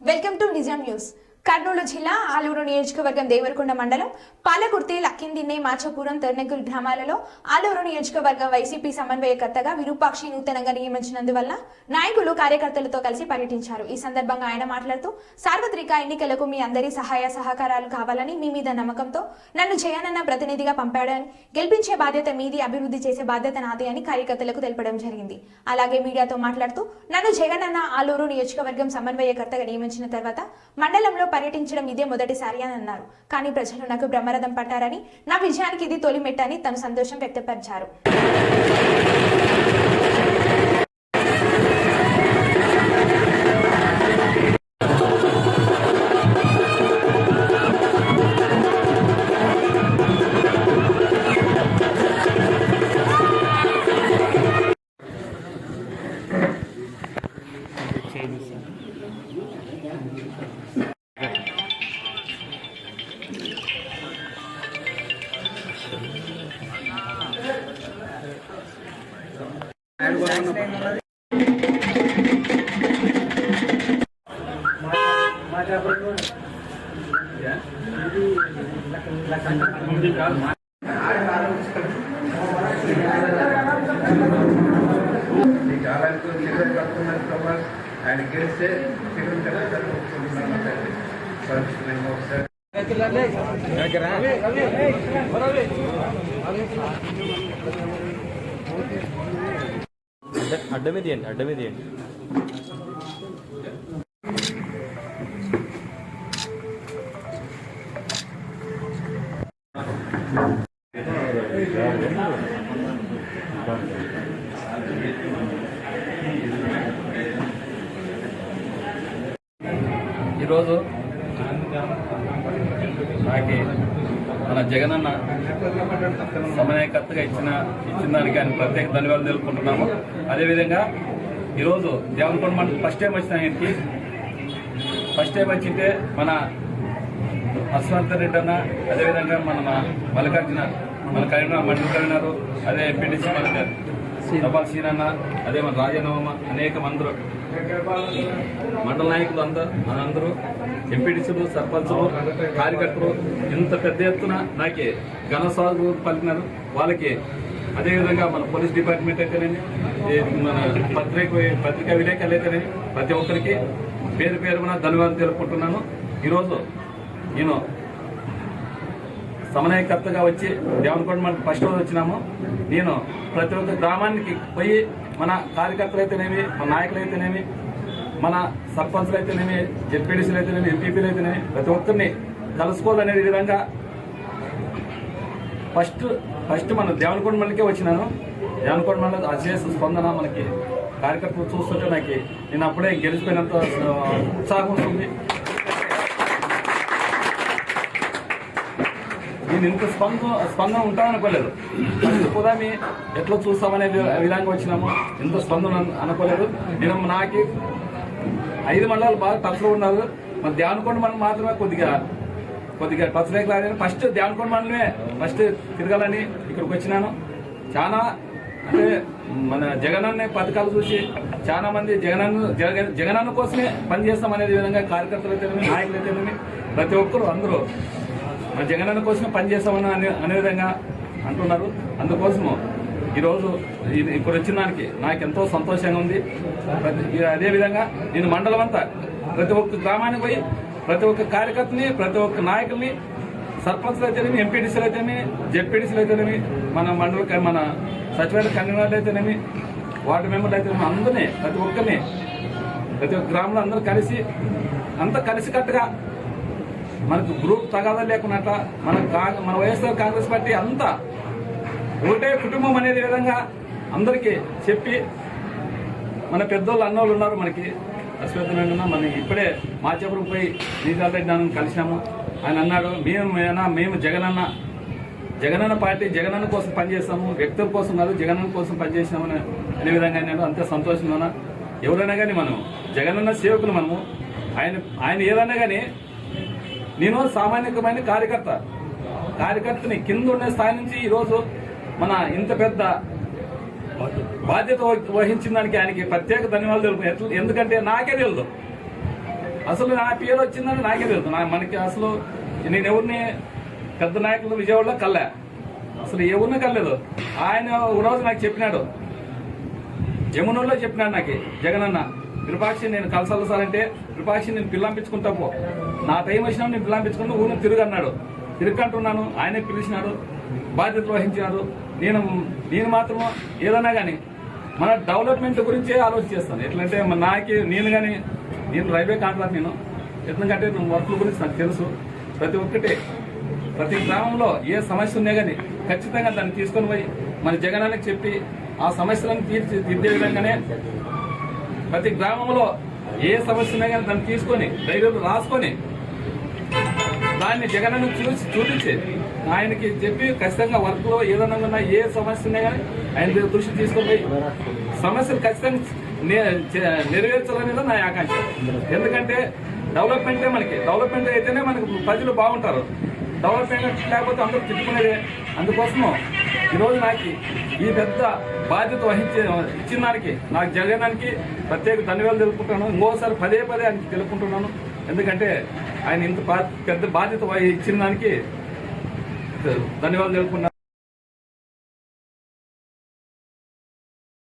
Welcome to Nizam news Kurnool జిల్లా ఆలూరు నియోజకవర్గం దేవరకొండ మండలం పాలకుర్తి లక్కిందిన్నె మాచపురం తెర్నెగుల్ గ్రామాలలో ఆలూరు నియోజకవర్గం వైసీపీ సమన్వయకర్తగా విరూపాక్షి నూతనంగా నియమించినందువల్ల నాయకులు కార్యకర్తలతో కలిసి పర్యటించారు. ఈ సందర్భంగా ఆయన మాట్లాడుతూ సార్వత్రిక ఎన్నికలకు మీ అందరి సహాయ సహకారాలు కావాలని మీ మీద నమ్మకంతో నన్ను జగనన్న ప్రతినిధిగా పంపాడని గెలిపించే బాధ్యత మీది అభివృద్ధి చేసే బాధ్యత నాది అని కార్యకర్తలకు తెలపడం జరిగింది. అలాగే మీడియాతో మాట్లాడుతూ నన్ను జగనన్న ఆలూరు నియోజకవర్గం సమన్వయకర్తగా నియమించిన తర్వాత మండలంలో పర్యటించడం ఇదే మొదటిసారి అని అన్నారు. కానీ ప్రజలు నాకు బ్రహ్మరథం పట్టారని నా విజయానికి ఇది తొలి మెట్టని తను సంతోషం వ్యక్తపరిచారు. ఈ కాలానికి చికెన్ కట్టుకున్నది ప్రభావ ఆయన గెలిస్తే చికెన్ కట్టుకుంటున్నాను ఒకసారి అడ్డ అడ్డమే తీయండి అడ్డమే తీయండి ఈరోజు నాకు మన జగనన్న సమన్వయకర్తగా ఇచ్చిన ఇచ్చిన దానికి ఆయన ప్రత్యేక ధన్యవాదాలు తెలుపుకుంటున్నాము. అదేవిధంగా ఈరోజు దేవనకొండ మండలం ఫస్ట్ టైం వచ్చిన ఆయనకి ఫస్ట్ టైం వచ్చింటే మన హస్వంత రెడ్డి అన్న అదేవిధంగా మన మల్లికార్జున మన కరీంనగర్ మండలి కరీంనగర్ అదే ఎంపీటీసీ మన తపాల్ సీనన్న అదే మన రాజనవమ అనేక మందరు మండల నాయకులు అంతా మనందరూ ఎంపీడీసీలు సర్పంచులు కార్యకర్తలు ఇంత పెద్ద ఎత్తున నాకే ఘన సాగు పలికినారు. వాళ్ళకి అదేవిధంగా మన పోలీస్ డిపార్ట్మెంట్ అయితేనేమి మన పత్రిక పత్రికా విలేకరులు అయితేనేమి ప్రతి ఒక్కరికి పేరు పేరున ధన్యవాదాలు తెలుపుకుంటున్నాను. ఈరోజు నేను సమన్వయకర్తగా వచ్చి దేవనకొండ మనకు ఫస్ట్ రోజు వచ్చినాము. నేను ప్రతి ఒక్క గ్రామానికి పోయి మన కార్యకర్తలు అయితేనేమి మన నాయకులు అయితేనేమి మన సర్పంచ్లు అయితేనేమి జెడ్పీడీసీలు అయితేనేమి ఎంపీపీలు అయితేనేమి ప్రతి ఒక్కరిని కలుసుకోవాలనే విధంగా ఫస్ట్ ఫస్ట్ మన దేవనకొండ మండలికే వచ్చినాను. దేవనకొండ మండలి అశేష స్పందన మనకి కార్యకర్తలు చూస్తుంటే నాకు నేను అప్పుడే గెలిచిపోయినంత ఉత్సాహం ఉంటుంది మేము ఇంత స్పందన స్పందన ఉంటామనుకోలేదు ఫస్ట్ పుదామి ఎట్లా చూస్తామనే విధంగా వచ్చినాము. ఇంత స్పందన అనుకోలేదు. నేను నాకి ఐదు మండలాలు బాగా టచ్లో ఉన్నారు. మన ధ్యానకొండ మనం మాత్రమే కొద్దిగా కొద్దిగా టచ్ లేక రాదని ఫస్ట్ ధ్యానకొండ మండలమే ఫస్ట్ తిరగాలని ఇక్కడికి వచ్చినాను. చాలా అంటే మన జగనన్న పథకాలు చూసి చాలా మంది జగనన్న జగ- జగనన్న కోసమే పనిచేస్తాం అనేది విధంగా కార్యకర్తలు తెలియని నాయకులు తెలియని ప్రతి ఒక్కరు అందరూ మన జగనన్న కోసమే పనిచేస్తామని అనే అనే విధంగా అంటున్నారు. అందుకోసము ఈరోజు ఇది ఇప్పుడు వచ్చిన దానికి నాకు ఎంతో సంతోషంగా ఉంది. ప్రతి అదే విధంగా నేను మండలం అంతా ప్రతి ఒక్క గ్రామానికి పోయి ప్రతి ఒక్క కార్యకర్తని ప్రతి ఒక్క నాయకుల్ని సర్పంచ్లు అయితేనేమి ఎంపీడీసీలు అయితేనేమి జెడ్పీడీసీలు అయితేనేమి మన మండల మన సచివాలయ కన్వీనర్లు అయితేనేమి వార్డు మెంబర్లు అయితేనేమి అందరినీ ప్రతి ఒక్కరిని ప్రతి ఒక్క గ్రామంలో అందరూ కలిసి అంతా కలిసికట్టుగా మనకు గ్రూప్ తగాదా లేకున్నట్ట మన కా- మన వైఎస్ఆర్ కాంగ్రెస్ పార్టీ అంతా ఒకటే కుటుంబం అనేది విధంగా అందరికీ చెప్పి మన పెద్దోళ్ళు అన్నోళ్ళు ఉన్నారు మనకి. అశ్వత్థనారాయణ మనం ఇప్పుడే మాచాపురం పోయి నీజాల్ రెడ్డి నాన్న కలిసినాము. ఆయన అన్నాడు మేము మేము జగనన్న జగనన్న పార్టీ జగనన్న కోసం పనిచేస్తాము వ్యక్తుల కోసం కాదు జగనన్న కోసం పనిచేసినామని అనే విధంగా అన్నాడు. అంతే సంతోషంగా ఎవరైనా కానీ మనం జగనన్న సేవకులు మనము. ఆయన ఆయన ఏదన్నా కానీ నేను సామాన్యకమైన కార్యకర్త. కార్యకర్తని కింద ఉండే స్థాయి నుంచి ఈరోజు మన ఇంత పెద్ద బాధ్యత వహించిన దానికి ఆయనకి ప్రత్యేక ధన్యవాదాలు తెలుపు ఎట్ల- ఎందుకంటే నాకే తెలియదు అసలు నా పేరు వచ్చిందని నాకే తెలుదు. నా- మనకి అసలు నేను ఎవరిని పెద్ద నాయకులు విజయవాడలో కల్లా. అసలు ఎవరిని కలలేదు. ఆయన ఒక రోజు నాకు చెప్పినాడు. యమునూరులో చెప్పినాడు నాకు జగనన్న. విరూపాక్షి నేను కలసాలి సార్ అంటే విరూపాక్షి నేను పిల్లంపించుకుంటా పో. నా టైం వచ్చినా నేను పిల్లంపించుకుంటూ ఊరిని తిరుగు అన్నాడు. తిరుగంటున్నాను ఆయనే పిలిచినాడు బాధ్యత వహించినాడు. నేను నేను మాత్రం ఏదన్నా కానీ మన డెవలప్మెంట్ గురించే ఆలోచన చేస్తాను. ఎట్లంటే మన నాకి నేను కానీ నేను రైల్వే కాంట్రాక్ట్ నేను. ఎందుకంటే వర్క్ల గురించి నాకు తెలుసు. ప్రతి ఒక్కటి. ప్రతి గ్రామంలో ఏ సమస్య ఉన్నా కానీ ఖచ్చితంగా దాన్ని తీసుకొని పోయి మన జగనానికి చెప్పి ఆ సమస్యలను తీర్చి దిద్దే విధంగానే ప్రతి గ్రామంలో ఏ సమస్య ఉన్నా కానీ దాన్ని తీసుకొని ధైర్యం రాసుకొని దాన్ని జగన్ చూసి చూపించి. ఆయనకి చెప్పి ఖచ్చితంగా వర్క్లో ఏదైనా ఉన్నా ఏ సమస్య ఉన్నా కానీ ఆయన దృష్టి తీసుకొని సమస్యలు ఖచ్చితంగా చే- నెరవేర్చాలనేది నా ఆకాంక్ష. ఎందుకంటే డెవలప్మెంటే మనకి. డెవలప్మెంట్ అయితేనే మనకి ప్రజలు బాగుంటారు. డెవలప్మెంట్ లేకపోతే అందరూ తిట్టుకునేదే. అందుకోసము ఈరోజు నాకు ఈ పెద్ద బాధ్యత వహించే ఇచ్చిన దానికి నాకు జగనానికి ప్రత్యేక ధన్యవాదాలు తెలుపుకుంటున్నాను. ఇంకోసారి పదే పదే ఆయనకి తెలుపుకుంటున్నాను. ఎందుకంటే ఆయన ఇంత పెద్ద బాధ్యత ఇచ్చిన దానికి ధన్యవాదాలు తెలుపుకున్నాను